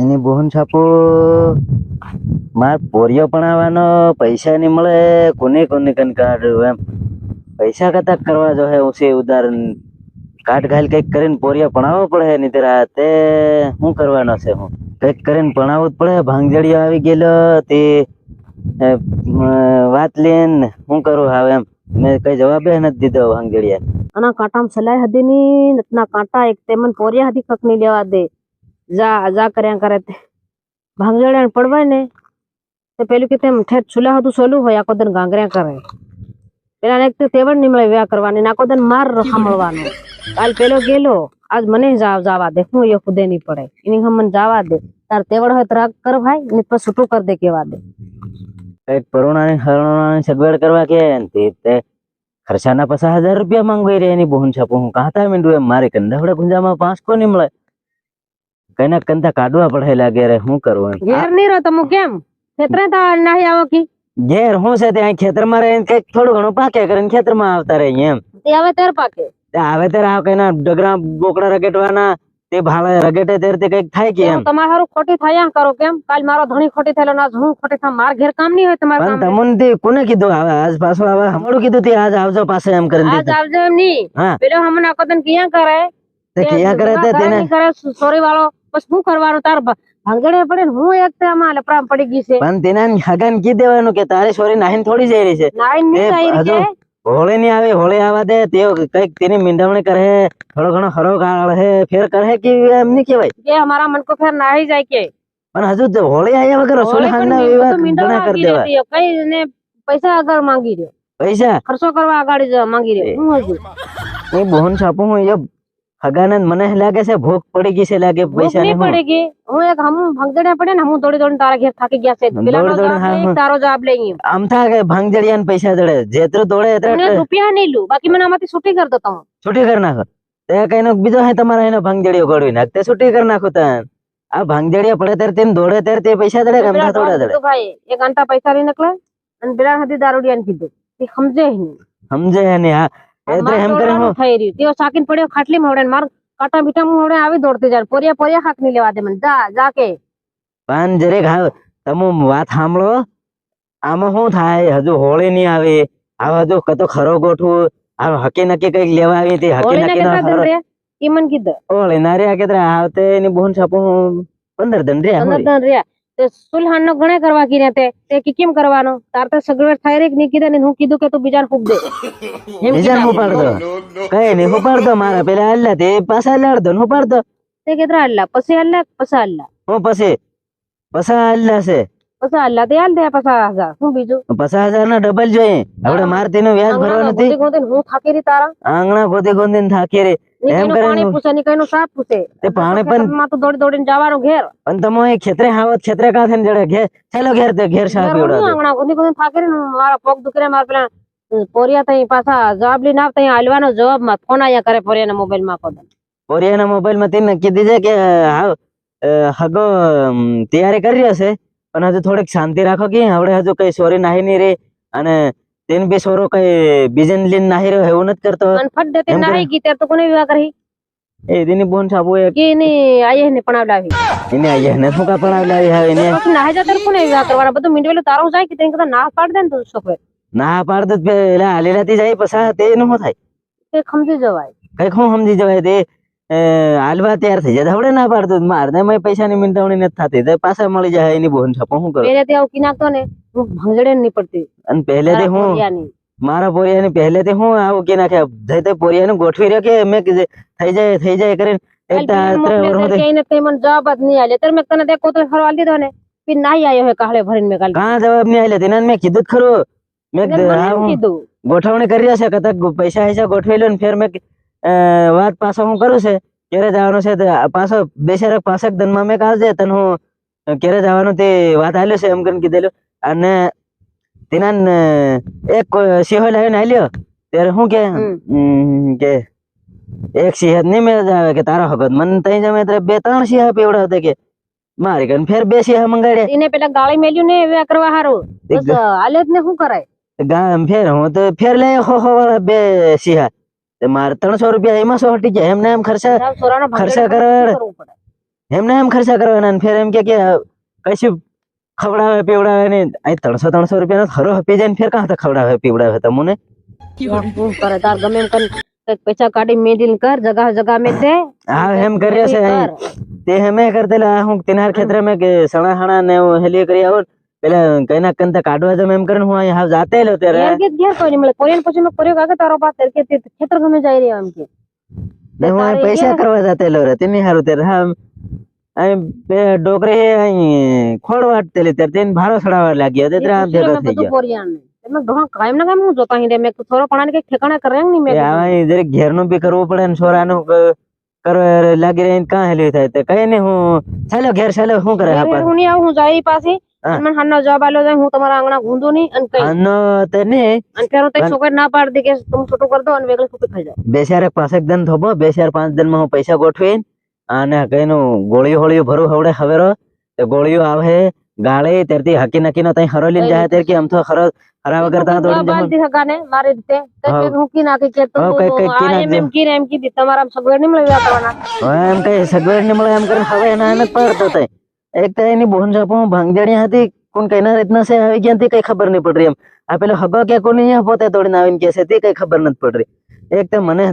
એની બોહન છાપો માર પોરિયો ભણાવવાનો પૈસા નહીં મળે, કોને કોને કન કાઢ્યું એમ. પૈસા કતા કરવા જો હે ઉસે ઉધાર કાટ ઘાલ કંઈક કરીને પોરિયો ભણાવવો પડે નહીં તેરા તે શું કરવાનો છે હું? કંઈક કરીને ભણાવવું જ પડે, ભાંગજડીઓ આવી ગયેલો, તે વાત લઈને શું કરું હવે એમ. મેં કઈ જવાબ નથી દીધો ભાંગજડિયા આના કાંટામાં સલાઈ હતી નહીં નતના કાંટા એક તેમને પોરિયા હતી કક નહીં લેવા દે. જા જા કર્યા કરે તે. ભાંગજડા પડવાય ને, તો પેલું કે તેમ ઠેર છુલા હતું, સોલું હોય, આખો દન ગાંગર્યા કરે. પેલા ને તો તેવડ નહીં મળે વ્યા કરવાની આખો દન માર સાંભળવાનો કાલ પેલો ગેલો આજ મને જાવ જાવા દે, હું એ ખુદે નહીં પડે. એની હમ મને જાવા દે. તાર તેવડ હોય તો રાગ કર ભાઈ ને પછી છૂટું કર દે, કેવા દે. કંઈક પરોણાની, હરણાની સગવડ કરવા કે તે ખર્ચાના પચાસ હજાર રૂપિયા માંગવાઈ રહ્યા, એની બોહન છાપું. હું કાંતા મીંડું એમ, મારે કંદાવડા ગુંજામાં પાંચ નહીં મળે. કઈના કંધા કાઢવા પડે લાગે રે શું કરવું ઘેર નહીં રહો તમે કેમ? ખેતરે તા નાહી આવો કી. ઘેર હું છે ત્યાં ખેતરમાં રહીને કંઈક થોડું ઘણું પાકે કરીને ખેતરમાં આવતા રહી એમ. તે હવે તેર પાકે. હવે આવે ત્યારે આ કઈના ડગરા બોકડા રગેટવાના તે ભાળે રગેટે ત્યારે તે કંઈક થાય કે એમ. તમારે હારું ખોટી થાય કરો કેમ? કાલ મારો ધણી ખોટી થયેલો ના હું ખોટી થા માર ઘેર કામ નહીં હોય તમારે પણ તમને તે કોને કીધું? આવે આજ પાછો આવે હમણું કીધું તે આજ આવજો પાસે એમ કરીને આજ આવજો એમ નહીં. પેલો હમણાં કદન દિન કિયા કરે? તે કિયા કરે તે તેને? કરે? સોરી વાળો. શું કરવાનું? તાર ભાંગડે પડે ને હું એક આમાં લપડા પડી ગઈ છે. પણ તેના હગન કી દેવાનું કે તારે સોરી નાહીન થોડી જઈ રહી છે? નાહીન નહીં આવી રીતે હોળી ની આવે હોળી આવા દે તે કંઈક તેની મીંડવણી કરે થોડો ઘણો હરો ગાળ હે ફેર કરે કે એમ ની કેવાય કે અમારા મન કો ફેર નાહી જાય કે. પણ હજુ તો હોળી આયા વગર હોળી ખાન ના મી- વિવાહ ઘણા કરી દેવા કઈ ને પૈસા આગળ માંગી રહ્યો. પૈસા? ખર્ચો કરવા આગળ જ માંગી રહ્યો. હું હજુ? એ બોહન છાપું હું એ હગાને મને લાગે છે ભૂખ પડી ગઈ છે લાગે ભૂખ પૈસા નહીં ની પડી ગઈ હું એક હમ ભાંગડે પડે ને હું દોડી દોડી તારા ઘેર થાકી ગયા છે દોડી પેલાનો દોડી, જવાબ હા, લઈ, હા. તારો જવાબ લઈ ગયો આમ થા કે ભાંગ જડિયા પૈસા દડે જેતરું દોડે મને એટલે રૂપિયા નહીં લઉં બાકી મને આમાંથી છૂટી કરી દો તમે છૂટી કરી નાખો તે કઈ નો બીજો હે તમારા એનો ભાંગ જડિયો ગોળવી નાખ તે છૂટી કરી નાખો તન આ ભાંગ જડિયા પડે ત્યારે તેને દોડે ત્યારે તે પૈસા દડે કે પેલા આમ થોડા દડે કીધું ભાઈ એક આંટા પૈસા લઈ નકલે અને પેલા હાથી દારૂડિયાને કીધું એ સમજે જ નહીં સમજે હે ને હા એટલે માર કરે દોડવાનું થઈ રહ્યું. તેઓ સાકીને પડ્યો ખાટલી માં માર કાટા બીટા માં આવડે આવી દોડતી જાય. પોરિયા પોરિયા હાકની લેવા દે મને. જા જા કે. હા તમે વાત સાંભળો? આમાં શું થાય? હજુ હોળી ની આવે. આ હજુ કતો ખરો ગોઠવું. આ હકી નક્કી કંઈક લેવા આવી હતી. હકી નક્કી નો ખરો રહ્યા કીધું. હોળી ના રહ્યા કે આવતે એની બોન છાપું હું? પંદર દંડ રહ્યા પંદર હોળી. તે સુલહાન નો ગણે કરવા કીને તે. તે કે કેમ કરવાનો? તાર તો સગવડ થાય રે કે નહીં કીધું ને હું કીધું કે તું બીજાને ફૂક દે. એમ બીજાને હું ઉપાડ દો કઈ નહીં ઉપાડ દો મારા. પેલા અલ્લા તે પાછા લડ દો ને ઉપાડ દો તે કેટલા અલ્લા પછી અલ્લા પછી અલ્લા હું પછી? પસા અલ્લા છે. પછી અલ્લા તે હાલ દે પચાસ હજાર હું બીજું? પચાસ હજાર ના ડબલ જોઈએ આપણે મારતી નું વ્યાજ ભરવા નથી હું થાકી રી તારા? આંગણા ગોતી ગોતી થાકી રે ની એમ કરીને પાણી પૂછે ની કઈનું સાફ પૂછે. તે પાણી પણ ખેતરમાં તો દોડી દોડીને જવાનું ઘેર. પણ તમે અહીં ખેતરે હાવત ખેતરે કા થઈને જડે? ઘેર ચાલો ઘેર તે ઘેર શાહ ઘેર હું પીવડાવજો આંગણા ગોતી ગોતીને થાકી રહી ને મારા પગ દુખી રહ્યા મારા પેલા પોરિયા તઈ પાછા જવાબ લઈને આવતા અહીંયા હાલવાનો જવાબમાં ફોન આયા કરે પોરિયાના મોબાઈલમાં કોદા પોરિયાના મોબાઈલમાં તેને કીધી છે કે હાવ હગો તૈયારી કરી રહ્યો છે પણ હજુ થોડીક શાંતિ રાખો કે હવે હજુ કઈ સોરી નાહી નહીં રે અને તેને બે સોરો કઈ બીજન લીન નાહી રહ્યો એવું નથી કરતો? અને ફટ તે. નાહી ગઈ ત્યારે તો કોને વિવાહ કરી? એ તેની બોન છાપુ એ કે ને આયે ને પણ આવડાવી એને આયે ને શું કા પણ આવડાવી હવે એને નાહી જતર કોને વિવાહ કરવાના? બધું મીંડવેલું તારું જાય કે તેને કદા ના પાડ દે ને તું છોકરે ના પાડ દે પેલા હાલેલાથી જાય પસા તે નો થાય? તે સમજી જવાય. કઈ હું સમજી જવાય તે હાલવા તૈયાર થઈ જાય. હવે ના પાડતો મારને મેં પૈસાની મિંટવણી નથી થતી. તે પાછા મળી જાય એની બોન છાપો. શું કરું? એને તે આવું કી નાખતો ને? હું ભંગડે નહીં પડતી અને પહેલેથી તારા હું પોરિયાની. મારા પોરિયાની પહેલેથી હું આવું કે નાખ્યા જઈ તે પોરિયાનું ગોઠવી રહ્યો કે મેં કીધું થઈ જાય થઈ જાય કરીને એક કાલ તો પેલા આ ત્રણ મોકલે વર્ષ તે કહીને તે મને જવાબ જ નહીં આલે ત્યારે મેં તને તે કોતો ફરવા દીધો ને પી નાહી આવ્યો હે કાહળે ભરીને મેં કાલ કાં જવાબ નહીં આલે તેના મેં કીધું જ ખરું મેં એટલે કીધું મને હા એમ હું કીધું ગોઠવણી કરી રહ્યો છે કદાચ પૈસા હૈસા ગોઠવી લો ને ફેર મેં કી- અ, વાત પાછો હું કરું છે ક્યારે જવાનું છે તે આ પાછો બેસેરક પાસેક ધનમાં મેં કાઢજે તને હું ક્યારે જવાનું તે વાત આલ્યો છે એમ કરીને કીધેલું અને તેના એક સિંહ લઈને હાલ્યો. ત્યારે શું કે કે એક સિંહ નહીં મેળ આવે કે તારા હકત મને ત્યાં જમે ત્યારે બે ત્રણ સિંહ પીવડાવતા કે મારી કન ફેર બે સિંહ મંગાડ્યા. એને પેલા ગાળી મેલ્યું ને એવા કરવા હારું. તે બસ ને શું કરાય? ગામ ફેર હું તો ફેર લઈ હો હો બે સિંહ. તે મારે ત્રણસો રૂપિયા એમાં સો હટી ગયા. એમને એમ ખર્ચા ખર્ચા કરાવે. એમને એમ ખર્ચા કરવાના ફેર એમ કે કે કશું ખવડાવે પીવડાવે ને અહીં ત્રણસો ત્રણસો રૂપિયાનો ખરો આપી જાય ને ફેર કાં ખવડાવે પીવડાવે તમને શું કરે તાર ગમે એમ કરી કંઈક પૈસા કાઢી મેડિલ કર જગા જગા મેં દે હા એમ કર્યો છે કર. અહીં. તે હમે કરતેલા હું તિનાર ખેતર મેં કે સણા હણા ને એવું હેલી કરી આવો. પેલા કઈના કંતા કાઢવા જમ એમ કરીને હું અહીં હાવ જાતે લો ત્યારે. ઘેર કે ઘેર કોઈ નહીં મળે. કોરિયન પછી મેં કોરિયો કાગે તારો બાપ તેર કે તે ખેતર ગમે જાય રહ્યા એમ કે. ને હું અહીં તારે પૈસા ઘેર- કરવા જાતે લો રે તેની હારું ત્યારે હા અહીં બે ડોકરે અહીં ખોળ વાટતેલી ત્યારે તેને ભારો ચડાવવા લાગ્યો તે ત્યાં ભેગો થઈ ગયો. કોરિયન ને મેં ઘણા કાયમ ના કાયમ હું જોતા અહીં મેં થોડો પણ કઈ ઠેકાણા કરે નહીં મેં અહીં જરીક ઘેરનું બી કરવું પડે ને છોરાનું ક- કરવા લાગી રહીને કાં હેલી થાય તે કઈ નહીં હું ચાલો ઘેર ચાલો શું કરે કીધું હું નહીં આવું હું જાય પાછી. હા. મને હાનો જવાબ આલ્યો જાય હું તમારા આંગણા ગુંદુ નહીં અને કઈ. આનો તે નહીં અને ફેર હું છોકરી ના પાડી દી કે તમે છોટું કરી દો અને વેગળી છૂટી ખાઈ જાઓ બે ચાર એક દિન થોબો બે ચાર પાંચ દિનમાં હું પૈસા ગોઠવી અને કઈનું ગોળીઓ હોળીઓ ભરું હવડે હવેરો તે ગોળીઓ આવે ગાળે ત્યારથી હકી નકી નો તઈ હરોલીને જાય ત્યારે કે આમ તો હરો હરા વગર તા દોડી જાય બાલતી હગાને મારી રીતે. તો હુકી કી નાખી કે તો કી એમ. એમ કી એમ કીધી તમારા સગવડની મળે હવે એમ કઈ સગવડની મળે એમ કરીને હવે એના એને પર તો તઈ. એક તો એની બોન જાપો ભાંગજણી હતી કોણ કઈના રીતના સે આવી ગયા તે કઈ ખબર નહીં પડ રહી એમ. આ પેલો હગો કે કોની પોતે તોડીને આવીને કે છે તે કઈ ખબર નથી પડ રહી એક તો મને